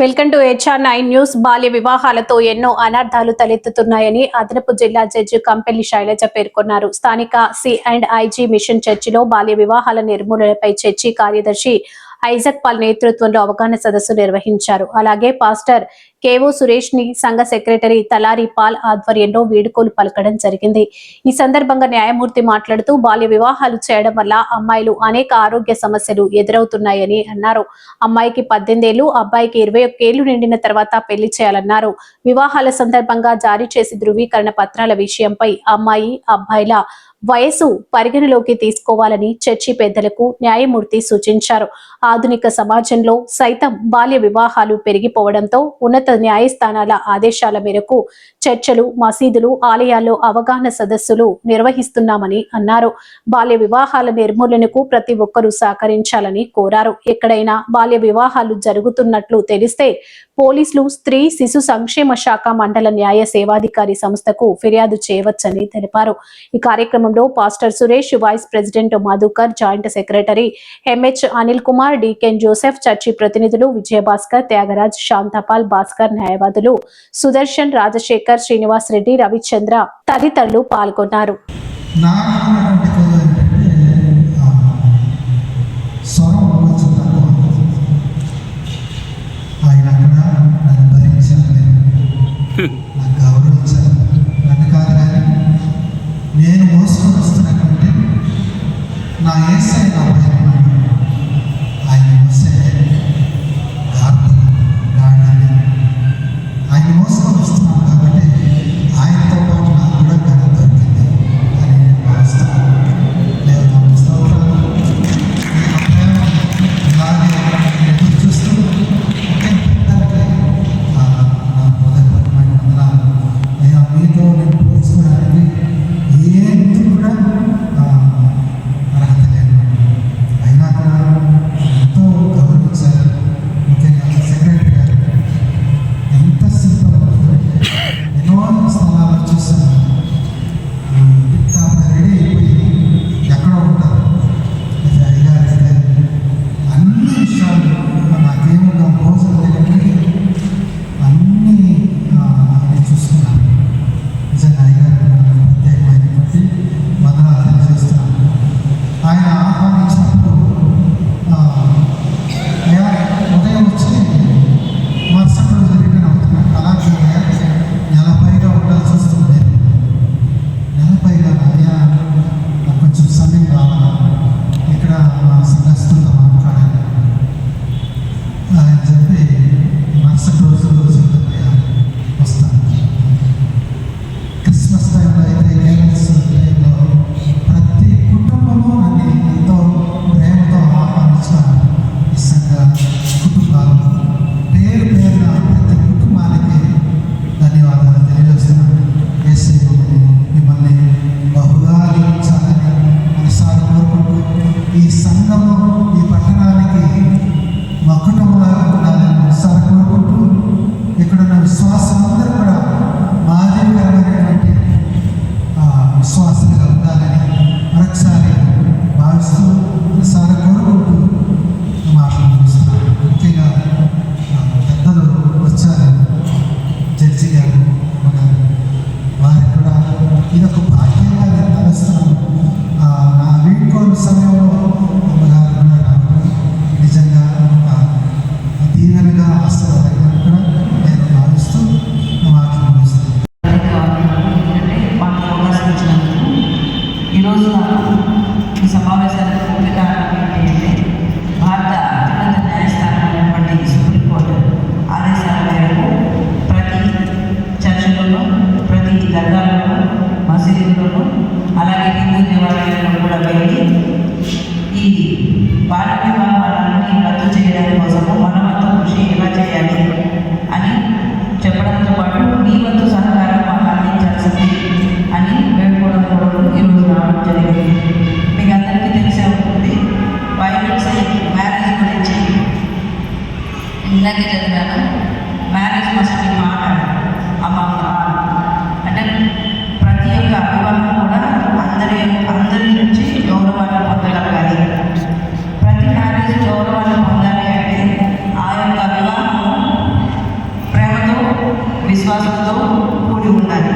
Welcome to HR nine news బాల్య వివాహాలతో ఎన్నో అనర్థాలు తలెత్తుతున్నాయని అదనపు జిల్లా జడ్జి కంపెల్లి శైలజ పేర్కొన్నారు. స్థానిక సి అండ్ ఐజీ మిషన్ చర్చిలో బాల్య వివాహాల నిర్మూలనపై చర్చి కార్యదర్శి ఐజక్ పాల్ నేతృత్వంలో అవగాహన సదస్సు నిర్వహించారు. అలాగే పాస్టర్ కేవో సురేష్ని సంఘ సెక్రటరీ తలారి పాల్ ఆధ్వర్యంలో వేడుకలు పలకడం జరిగింది. ఈ సందర్భంగా న్యాయమూర్తి మాట్లాడుతూ బాల్య వివాహాలు చేయడం వల్ల అమ్మాయిలు అనేక ఆరోగ్య సమస్యలు ఎదురవుతున్నాయని అన్నారు. అమ్మాయికి పద్దెనిమిదేళ్ళు అబ్బాయికి ఇరవై ఒక్కేళ్ళు నిండిన తర్వాత పెళ్ళి చేయాలన్నారు. వివాహాల సందర్భంగా జారీ చేసి ధృవీకరణ పత్రాల విషయంపై అమ్మాయి అబ్బాయిల వయసు పరిగణలోకి తీసుకోవాలని చర్చి పెద్దలకు న్యాయమూర్తి సూచించారు. ఆధునిక సమాజంలో సైతం బాల్య వివాహాలు పెరిగిపోవడంతో ఉన్నత న్యాయస్థానాల ఆదేశాల మేరకు చర్చలు మసీదులు ఆలయాల్లో అవగాహన సదస్సులు నిర్వహిస్తున్నామని అన్నారు. బాల్య వివాహాల నిర్మూలనకు ప్రతి ఒక్కరూ సహకరించాలని కోరారు. ఎక్కడైనా బాల్య వివాహాలు జరుగుతున్నట్లు తెలిస్తే పోలీసులు స్త్రీ శిశు సంక్షేమ శాఖ మండల న్యాయ సేవాధికారి సంస్థకు ఫిర్యాదు చేయవచ్చని తెలిపారు. ఈ కార్యక్రమం కార్యక్రమంలో pastor Suresh vice president Madhukar joint secretary MH Anil Kumar deacon Joseph church ప్రతినిధులు విజయభాస్కర్ త్యాగరాజ్ శాంతపాల్ భాస్కర్ న్యాయవాదులు సుదర్శన్ రాజశేఖర్ శ్రీనివాస్ రెడ్డి రవిచంద్ర తదితరులు పాల్గొన్నారు. ఆయన అక్కడ నన్ను నాకు నన్ను కాదు కానీ నేను వస్తున్నటువంటి నా ఏసై నా పైన ఉన్నాడు. ఆయన నాకు కొంచెం ఇక్కడ మా సంఘస్థులతో మాట్లాడాలి ఆయన చెప్పి మరుసటి రోజు ఈరోజున ఈ సమావేశాలకు ముఖ్య కారణం ఏంటంటే భారత అత్యున్నత న్యాయస్థానం అయినటువంటి సుప్రీంకోర్టు ఆదేశాల మేరకు ప్రతి చర్చలోనూ ప్రతి దర్గాలోనూ మసీదుల్లోనూ అలాగే హిందూ దేవాలయాల్లో కూడా వెళ్ళి ఈ బాల వివాహాలను రద్దు చేయడం కోసం ఇందాకే చదివాను? మ్యారేజ్ మస్ట్ బి మాట్లాడు అమ్మ అంటే ప్రతి ఒక్క అభివాహం కూడా అందరి అందరి నుంచి గౌరవాన్ని పొందగలగాలి. ప్రతి మ్యారేజ్ గౌరవాన్ని పొందాలి అంటే ఆ యొక్క అభివాహం ప్రేమతో విశ్వాసంతో కూడి ఉండాలి.